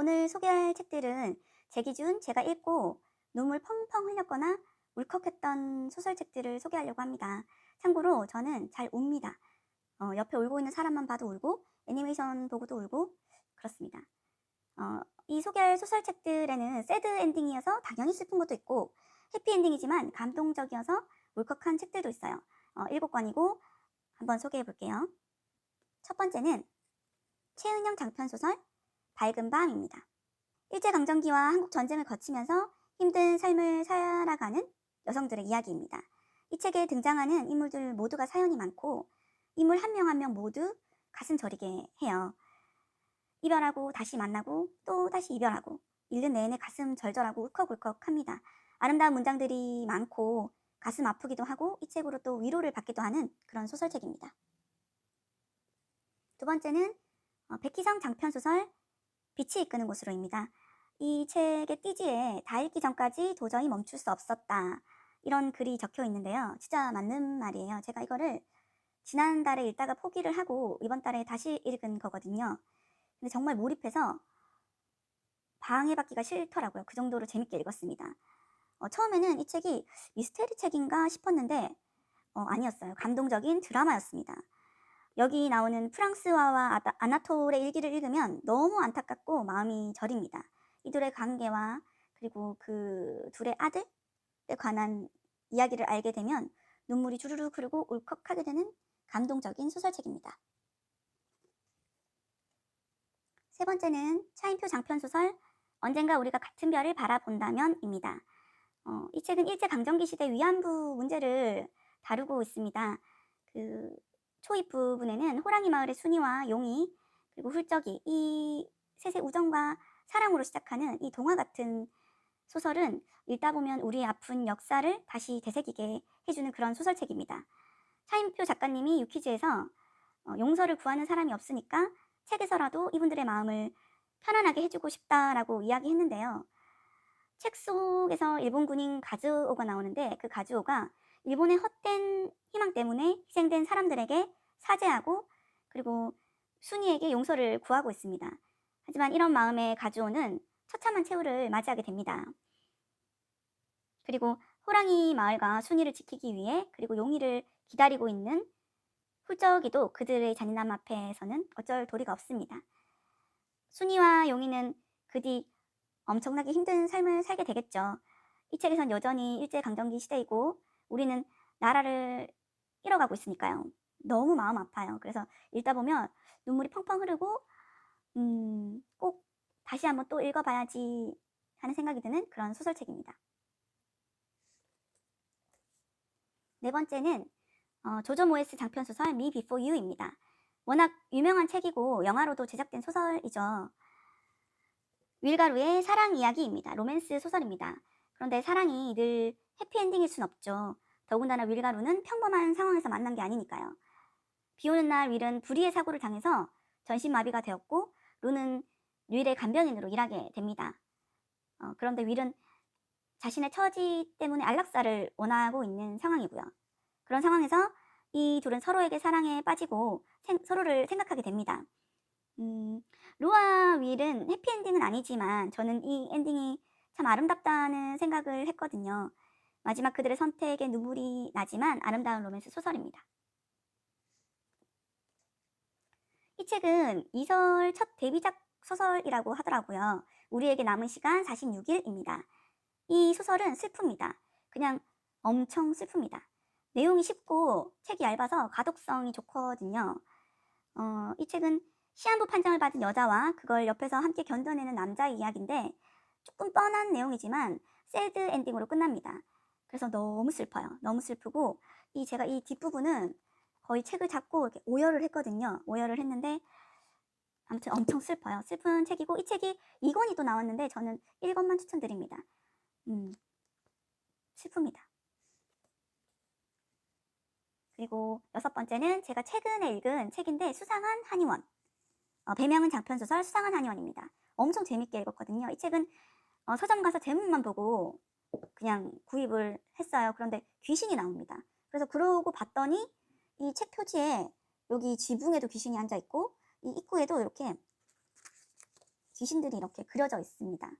오늘 소개할 책들은 제 기준 제가 읽고 눈물 펑펑 흘렸거나 울컥했던 소설책들을 소개하려고 합니다. 참고로 저는 잘 웁니다. 어, 옆에 울고 있는 사람만 봐도 울고 애니메이션 보고도 울고 그렇습니다. 어, 이 소개할 소설책들에는 새드 엔딩이어서 당연히 슬픈 것도 있고 해피 엔딩이지만 감동적이어서 울컥한 책들도 있어요. 어, 7권이고 한번 소개해 볼게요. 첫 번째는 최은영 장편소설 밝은 밤입니다. 일제강점기와 한국 전쟁을 거치면서 힘든 삶을 살아가는 여성들의 이야기입니다. 이 책에 등장하는 인물들 모두가 사연이 많고 인물 한명 한 명 모두 가슴 저리게 해요. 이별하고 다시 만나고 또 다시 이별하고 읽는 내내 가슴 절절하고 울컥울컥합니다. 아름다운 문장들이 많고 가슴 아프기도 하고 이 책으로 또 위로를 받기도 하는 그런 소설책입니다. 두 번째는 어, 백희성 장편 소설 빛이 이끄는 곳으로입니다. 이 책의 띠지에 다 읽기 전까지 도저히 멈출 수 없었다. 이런 글이 적혀 있는데요. 진짜 맞는 말이에요. 제가 이거를 지난달에 읽다가 포기를 하고 이번 달에 다시 읽은 거거든요. 근데 정말 몰입해서 방해받기가 싫더라고요. 그 정도로 재밌게 읽었습니다. 어, 처음에는 이 책이 미스테리 책인가 싶었는데 어, 아니었어요. 감동적인 드라마였습니다. 여기 나오는 프랑스와와 아나톨의 일기를 읽으면 너무 안타깝고 마음이 저립니다. 이들의 관계와 그리고 그 둘의 아들에 관한 이야기를 알게 되면 눈물이 주르륵 흐르고 울컥하게 되는 감동적인 소설책입니다. 세 번째는 차인표 장편 소설 언젠가 우리가 같은 별을 바라본다면입니다. 어, 이 책은 일제 강점기 시대 위안부 문제를 다루고 있습니다. 그 초입 부분에는 호랑이 마을의 순이와 용이 그리고 훌쩍이 이 셋의 우정과 사랑으로 시작하는 이 동화 같은 소설은 읽다 보면 우리의 아픈 역사를 다시 되새기게 해주는 그런 소설책입니다. 차인표 작가님이 유키즈에서 어, 용서를 구하는 사람이 없으니까 책에서라도 이분들의 마음을 편안하게 해주고 싶다라고 이야기했는데요. 책 속에서 일본 군인 가즈오가 나오는데 그 가즈오가 일본의 헛된 희망 때문에 희생된 사람들에게 사죄하고 그리고 순이에게 용서를 구하고 있습니다. 하지만 이런 마음의 가즈오는 처참한 최후를 맞이하게 됩니다. 그리고 호랑이 마을과 순이를 지키기 위해 그리고 용이를 기다리고 있는 훌쩍이도 그들의 잔인함 앞에서는 어쩔 도리가 없습니다. 순이와 용이는 그 뒤 엄청나게 힘든 삶을 살게 되겠죠. 이 책에선 여전히 일제강점기 시대이고 우리는 나라를 잃어가고 있으니까요. 너무 마음 아파요. 그래서 읽다 보면 눈물이 펑펑 흐르고 음, 꼭 다시 한번 또 읽어봐야지 하는 생각이 드는 그런 소설책입니다. 네 번째는 어, 조조 모에스 장편 소설 Me Before You입니다. 워낙 유명한 책이고 영화로도 제작된 소설이죠. 윌가루의 사랑 이야기입니다. 로맨스 소설입니다. 그런데 사랑이 늘 해피엔딩일 순 없죠. 더군다나 윌가루는 평범한 상황에서 만난 게 아니니까요. 비 오는 날 윌은 불의의 사고를 당해서 전신마비가 되었고 루는 윌의 간변인으로 일하게 됩니다. 어, 그런데 윌은 자신의 처지 때문에 안락사를 원하고 있는 상황이고요. 그런 상황에서 이 둘은 서로에게 사랑에 빠지고 생- 서로를 생각하게 됩니다. 음, 루와 윌은 해피엔딩은 아니지만 저는 이 엔딩이 참 아름답다는 생각을 했거든요. 마지막 그들의 선택에 눈물이 나지만 아름다운 로맨스 소설입니다. 이 책은 이설 첫 데뷔작 소설이라고 하더라고요. 우리에게 남은 시간 46일입니다. 이 소설은 슬픕니다. 그냥 엄청 슬픕니다. 내용이 쉽고 책이 얇아서 가독성이 좋거든요. 어, 이 책은 시한부 판정을 받은 여자와 그걸 옆에서 함께 견뎌내는 남자의 이야기인데 조금 뻔한 내용이지만 새드 엔딩으로 끝납니다. 그래서 너무 슬퍼요. 너무 슬프고 이 제가 이 뒷부분은 거의 책을 잡고 이렇게 오열을 했거든요. 오열을 했는데 아무튼 엄청 슬퍼요. 슬픈 책이고 이 책이 2권이 또 나왔는데 저는 1권만 추천드립니다. 음, 슬픕니다. 그리고 여섯 번째는 제가 최근에 읽은 책인데 수상한 한의원. 어, 배명은 장편소설 수상한 한의원입니다. 엄청 재밌게 읽었거든요. 이 책은 어, 서점 가서 제목만 보고 그냥 구입을 했어요. 그런데 귀신이 나옵니다. 그래서 그러고 봤더니 이 책 표지에 여기 지붕에도 귀신이 앉아 있고 이 입구에도 이렇게 귀신들이 이렇게 그려져 있습니다.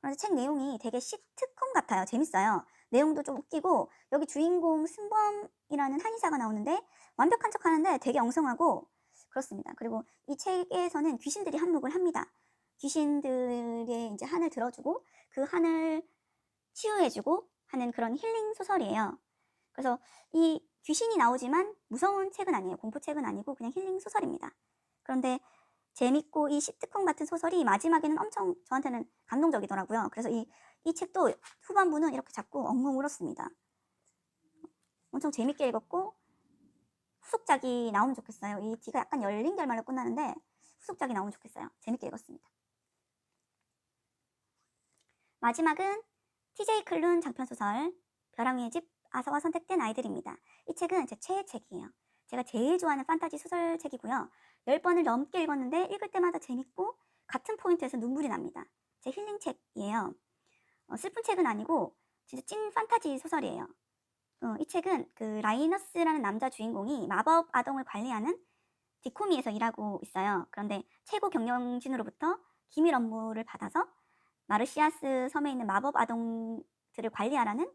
그런데 책 내용이 되게 시트콤 같아요. 재밌어요. 내용도 좀 웃기고 여기 주인공 승범이라는 한의사가 나오는데 완벽한 척 하는데 되게 엉성하고 그렇습니다. 그리고 이 책에서는 귀신들이 한몫을 합니다. 귀신들의 이제 한을 들어주고 그 한을 치유해주고 하는 그런 힐링 소설이에요. 그래서 이 귀신이 나오지만 무서운 책은 아니에요. 공포책은 아니고 그냥 힐링 소설입니다. 그런데 재밌고 이 시트콤 같은 소설이 마지막에는 엄청 저한테는 감동적이더라고요. 그래서 이, 이 책도 후반부는 이렇게 자꾸 엉엉 울었습니다. 엄청 재밌게 읽었고 후속작이 나오면 좋겠어요. 이 뒤가 약간 열린 결말로 끝나는데 후속작이 나오면 좋겠어요. 재밌게 읽었습니다. 마지막은 TJ 클룬 장편 소설 벼랑위의 집 아서가 선택된 아이들입니다. 이 책은 제 최애 책이에요. 제가 제일 좋아하는 판타지 소설책이고요. 10번을 넘게 읽었는데 읽을 때마다 재밌고 같은 포인트에서 눈물이 납니다. 제 힐링 책이에요. 어, 슬픈 책은 아니고 진짜 찐 판타지 소설이에요. 어, 이 책은 그 라이너스라는 남자 주인공이 마법 아동을 관리하는 디코미에서 일하고 있어요. 그런데 최고 경영진으로부터 기밀 업무를 받아서 마르시아스 섬에 있는 마법 아동들을 관리하라는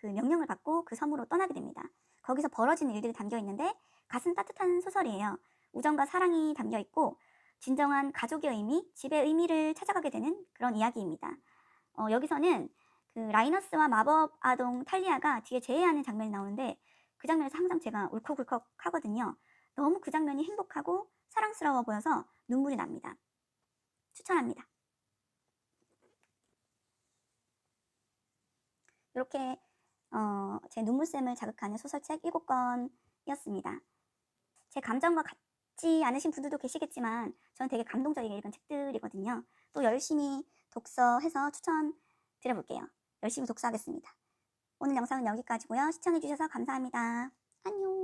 그 명령을 받고 그 섬으로 떠나게 됩니다. 거기서 벌어진 일들이 담겨 있는데 가슴 따뜻한 소설이에요. 우정과 사랑이 담겨 있고 진정한 가족의 의미, 집의 의미를 찾아가게 되는 그런 이야기입니다. 어, 여기서는 그 라이너스와 마법 아동 탈리아가 뒤에 제외하는 장면이 나오는데 그 장면에서 항상 제가 울컥울컥 하거든요. 너무 그 장면이 행복하고 사랑스러워 보여서 눈물이 납니다. 추천합니다. 이렇게 어, 제 눈물샘을 자극하는 소설책 7권이었습니다. 제 감정과 같지 않으신 분들도 계시겠지만 저는 되게 감동적이게 읽은 책들이거든요. 또 열심히 독서해서 추천 드려볼게요. 열심히 독서하겠습니다. 오늘 영상은 여기까지고요. 시청해주셔서 감사합니다. 안녕.